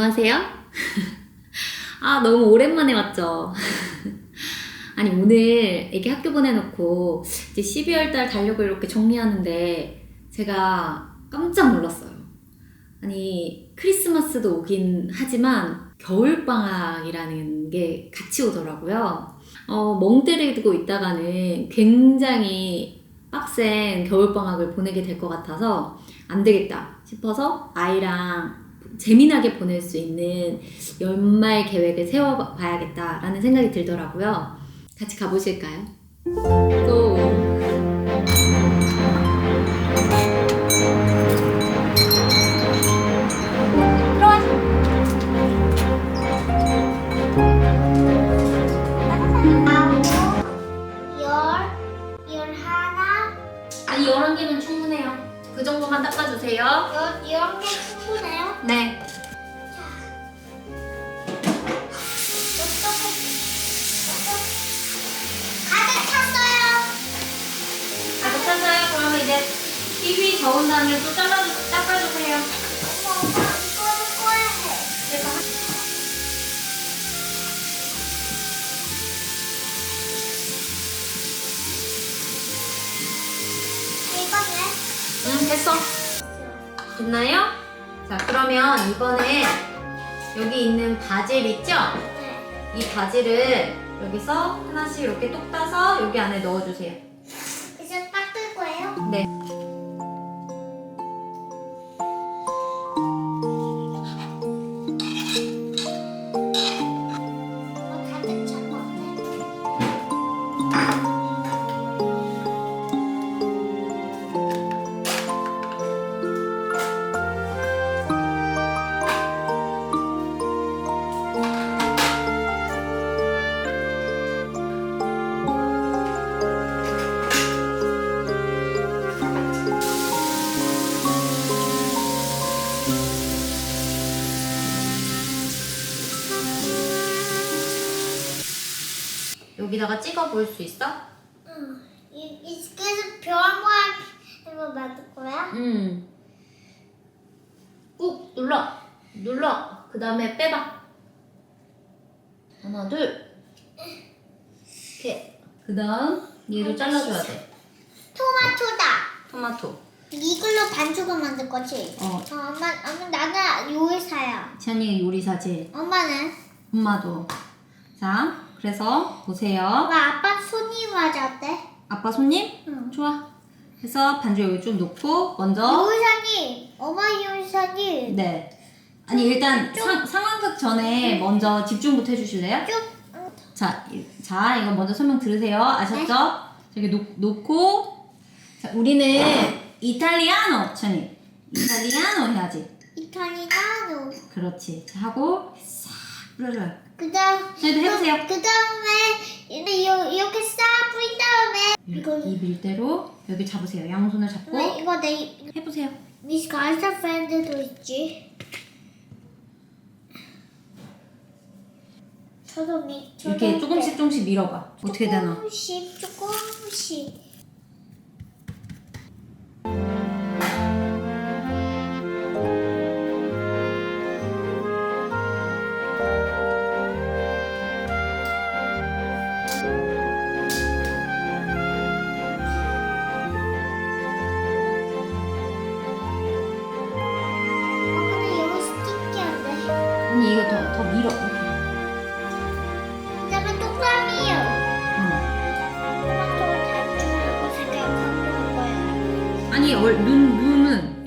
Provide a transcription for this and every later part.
안녕하세요. 아, 너무 오랜만에 왔죠. 아니, 오늘 애기 학교 보내놓고 이제 12월 달 달력을 이렇게 정리하는데 제가 깜짝 놀랐어요. 아니, 크리스마스도 오긴 하지만 겨울방학이라는 게 같이 오더라고요. 어, 멍 때리고 있다가는 굉장히 빡센 겨울방학을 보내게 될 것 같아서 안 되겠다 싶어서 아이랑 재미나게 보낼 수 있는 연말 계획을 세워봐야겠다라는 생각이 들더라고요. 같이 가보실까요? 고! 이제 TV 저은 다음에 또 잘라주, 닦아주세요. 응, 됐어. 됐나요? 자, 그러면 이번에 여기 있는 바질 있죠? 네. 이 바질을 여기서 하나씩 이렇게 똑 따서 여기 안에 넣어주세요. 네. 여기다가 찍어 볼 수 있어? 응. 이, 이 계속 별모양 이거 만들 거야? 응. 꾹 눌러. 눌러. 그 다음에 빼봐. 하나, 둘. 이렇게. 그 다음 얘도 잘라줘야 돼. 토마토다. 토마토. 이걸로 반죽을 만들 거지? 어, 어, 엄마, 엄마 나는 요리사야. 찬이 요리사지. 엄마는? 엄마도. 자, 그래서 보세요. 엄마 아빠 손이 맞았대? 아빠 손님? 응. 좋아. 그래서 반죽 여기 좀 놓고 먼저 요리사님, 엄마 요리사님. 네. 아니 일단 상, 상황극 전에 먼저 집중부터 해주실래요? 쭉. 응. 자, 이- 자 이거 먼저 설명 들으세요. 아셨죠? 저기 놓, 놓고 자, 우리는 이탈리아노 찬이 이탈리아노 해야지. 이탈리아노. 그렇지. 자, 하고 싹 뿌려줘요. 그 다음. 저희도 해보세요. 그 다음에 이렇게, 이렇게 싹 뿌린 다음에. 이거. 이 밀대로 여기 잡으세요. 양손을 잡고 엄마 이거 내 해보세요. 미스 가이사 팬들도 있지. 저도 미. 저도 이렇게 조금씩 조금씩 밀어봐. 어떻게 되나? 조금씩 조금씩. 아니 얼, 눈 눈은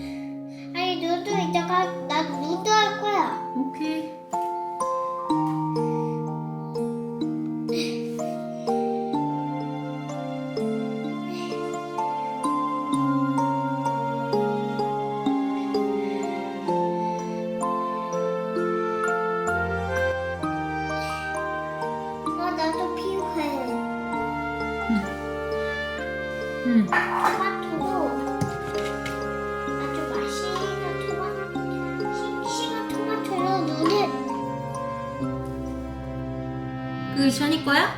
션이 거야?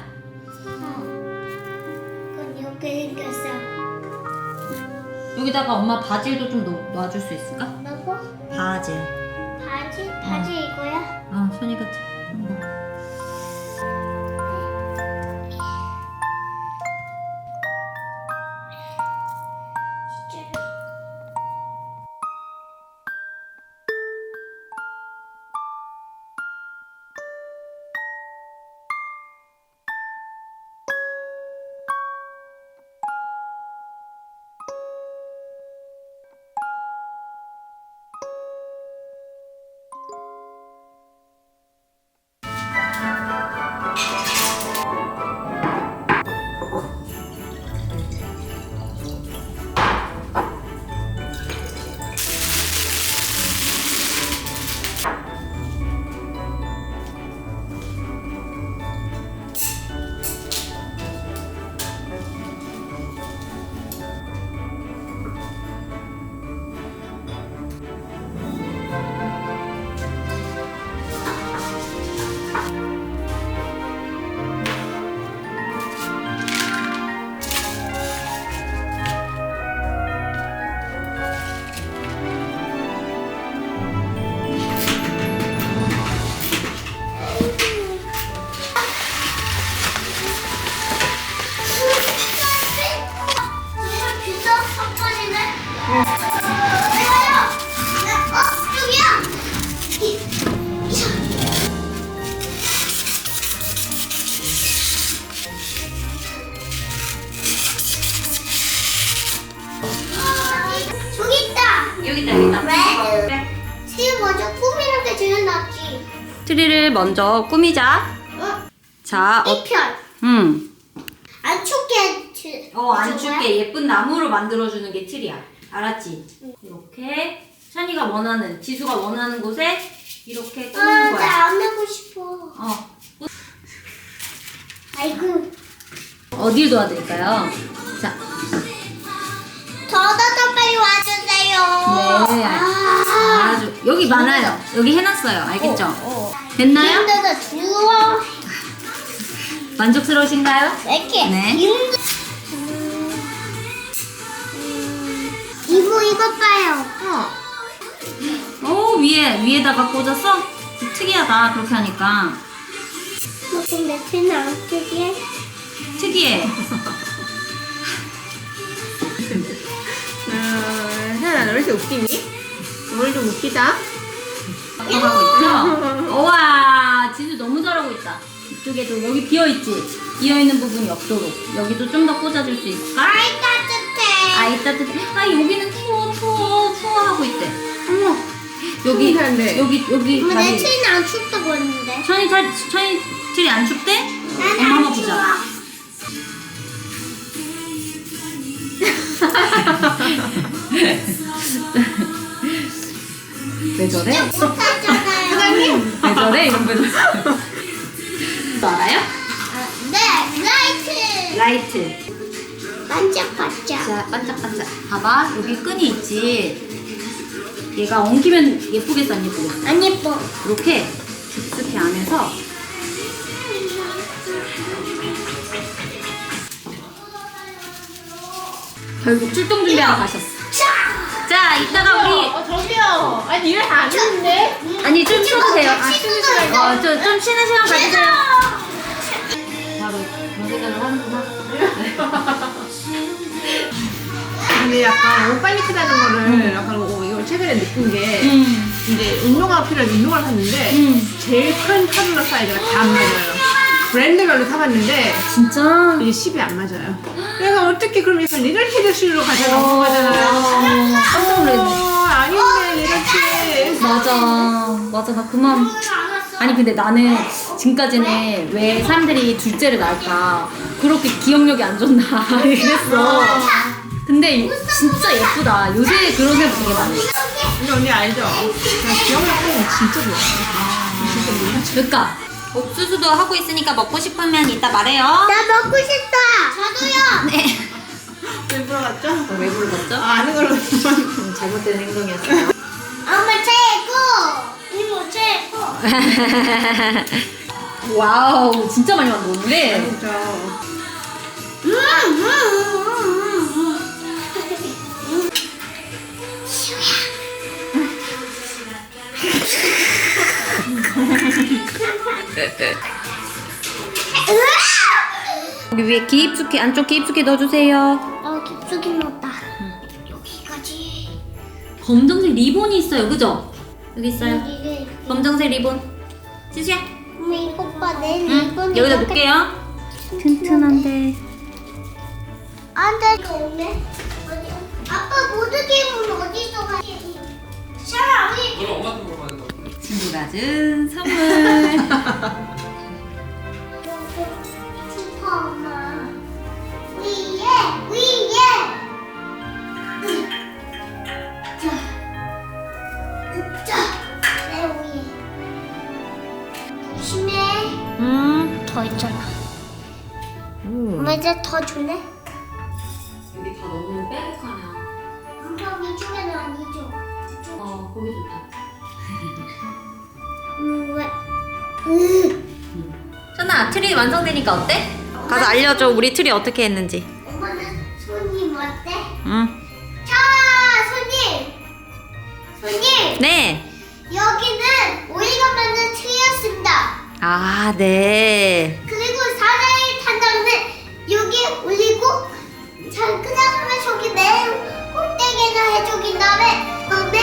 어. 이렇게 생겼어. 여기다가 엄마 바질도 좀 넣, 놔줄 수 있을까? 넣고 바질. 바 바지? 바지 이거야? 아, 선이가 한 트리를 먼저 꾸미자. 어? 자, 어, 이 편. 음. 안 춥게. 주- 어, 안? 춥게 예쁜 나무로 만들어주는 게 틀이야. 알았지? 이렇게 찬이가 원하는, 지수가 원하는 곳에 이렇게 아, 꾸미는 거야. 나안 하고 싶어. 어, 아이고. 어딜 도와드릴까요? 자, 더더 더 빨리 와 주세요. 네. 아, 아주 여기 많아요. 여기 해놨어요. 알겠죠? 어. 됐나요? 힘들다 주워. 만족스러우신가요? 이렇게. 네. 힘들. 음, 음, 이거 이거 봐요. 어. 오 위에 위에다가 꽂았어? 특이하다 그렇게 하니까 너 근데 쟤는 안 뜨게. 특이해. 어, 너왜 이렇게 웃기니? 오늘 좀 웃기다. 하고 있죠? 우와 지수 너무 잘하고 있다. 이쪽에도 여기 비어 있지? 비어 있는 부분이 없도록 여기도 좀 더 꽂아줄 수 있을까? 아이 따뜻해. 아 이따 아 여기는 추워 추워 추워 하고 있대. 어머 여기 신기한데. 여기 여기 엄마 내 다리. 쟤는 안 춥다고 했는데. 천이 달 천이 틀이 안 춥대? 엄마 나는 한번 안 보자. 왜 저래? 못하잖아요. 사장님. 왜 저래? 이런 거너 알아요? 아, 네, 라이트. 라이트. 반짝반짝. 자, 반짝반짝. 봐봐, 여기 끈이 있지. 얘가 엉키면 예쁘겠어, 안 예쁘겠어? 안 예뻐. 이렇게 깊숙이 안에서 결국 출동 준비하고 가셨어. 자, 이따가 우리 어, 저기요. 아니 일을 안 했는데. 아니 좀 쉬어도 돼요. 아, 쉬는 시간. 어, 좀, 좀 쉬는 시간 가지세요. 바로 그런 생각을 하는구나. 근데 약간 옷 빨리 크다는 거를 약간 어, 이거 최근에 느낀 게 음, 이제 운동화가 필요해서 운동화를 샀는데 음. 제일 큰 카드로 사이즈가 다 안 맞아요. 브랜드별로 사봤는데 진짜? 이게 10이 안 맞아요. 내가 어떻게 그럼 약간 리틀키드 슈로 가져간 거잖아요. 어, 깜짝 놀랐네. 어, 아닌데 리틀키. 맞아. 맞아, 나 그만. 아니, 근데 나는 지금까지는 왜 사람들이 둘째를 낳을까. 그렇게 기억력이 안 좋나. 이랬어. 근데 진짜 예쁘다. 요새 그런 생각 되게 많이 해. 근데 언니 알죠? 나 기억력 하는 거 진짜 좋아. 그러니까 옥수수도 하고 있으니까 먹고 싶으면 이따 말해요. 나 먹고 싶다. 저도요. 네. 왜 물어봤죠? 어, 왜 불렀죠? 아, 아는 걸로 음, 잘못된 행동이었어요. 엄마 최고. 이모 최고. 와우, 진짜 많이 만들었는데. 진짜. 음, 음. 시우야. 네, 네. 여기 위에 깊숙이 안쪽 깊숙이 넣어주세요. 어, 깊숙이 넣었다. 여기까지. 검정색 리본이 있어요, 그죠? 여기 있어요. 여기를. 검정색 리본. 지수야, 엄마, 오빠, 내 응? 리본. 여기다 놓을게요. 튼튼한데. 아, 안 돼, 이거 오네. 아빠, 보드게임은 어디서 가지? 샤라, 우리. 그럼 엄마한테 물어봐야 돼. 친구가 준 선물. 슈퍼 엄마 위에 위에 자자 내 위에 조심해 음. 더 있잖아 엄마 이제 더 줄래? 여기 다 너무 빼곡하냐. 엄마 위쪽에는 아니죠 어, 거기 좋다. 음, 왜? 천아 트리 완성되니까 어때? 가서 알려줘 우리 트리 어떻게 했는지 엄마는 손님 어때? 응. 자, 손님! 손님! 네 여기는 오이가 만든 트리였습니다. 아, 네. 그리고 사자의 탄다는 여기 올리고 잘 그냥 하면 저기 맨 꼭대기나 해주긴 다음에 다음에